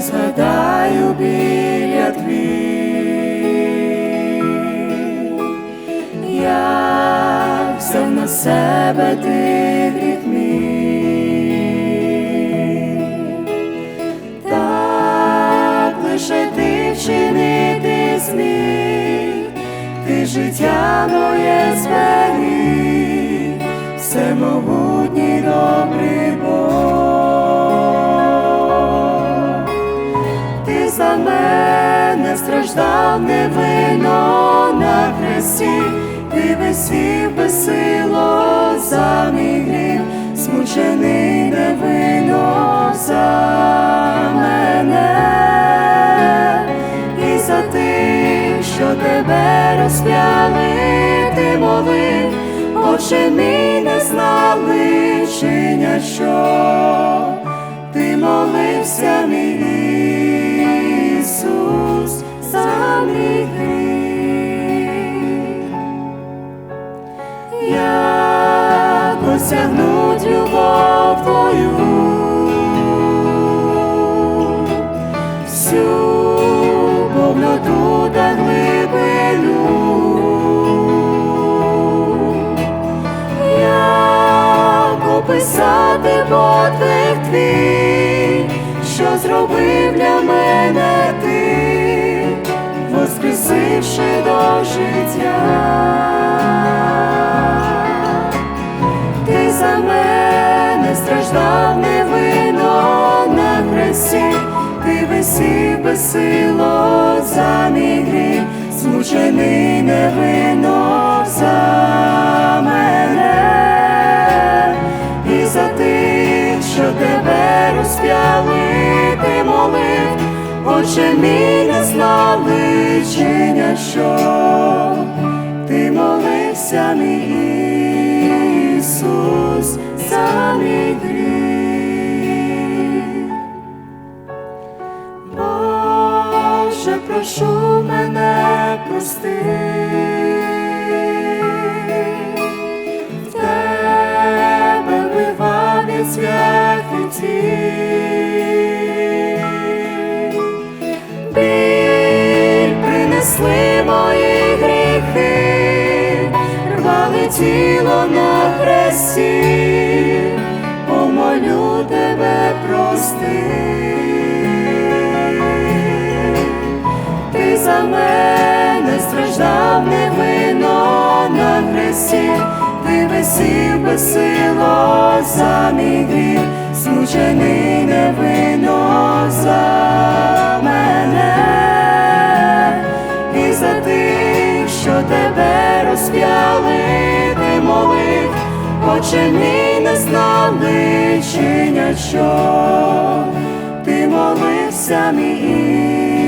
згадаю біля твій, як взяв на себе ти гріх мій, так лише ти вчинити зміг, ти життя моє зберіг, всемогутній добрий невинно на хресті, ти висів безсило за мій гріх, змучений невинно за мене. І за тих, що тебе розп'яли, ти молив, Отче мій не знали, чиня що. Ти молився, мій мій гріх. Як осягнуть життя. Ти за мене страждав невинно на хресті, ти висів безсило за мій гріх, змучений невинно за мене. І за тих, що тебе розп'яли, ти молив, Отче мій не знали, чиня що молився, мій Ісус, за гріх. Боже, прошу мене прости. В Тебе вбивав від святиці. Тіло на хресті, помолю тебе прости. Ти за мене страждав невинно на хресті, ти висів безсило за мій гріх, змучений невинно за мене. І за тих, що тебе розп'яли, ти молив, Отче мій не знали, чиня що ти молився, мій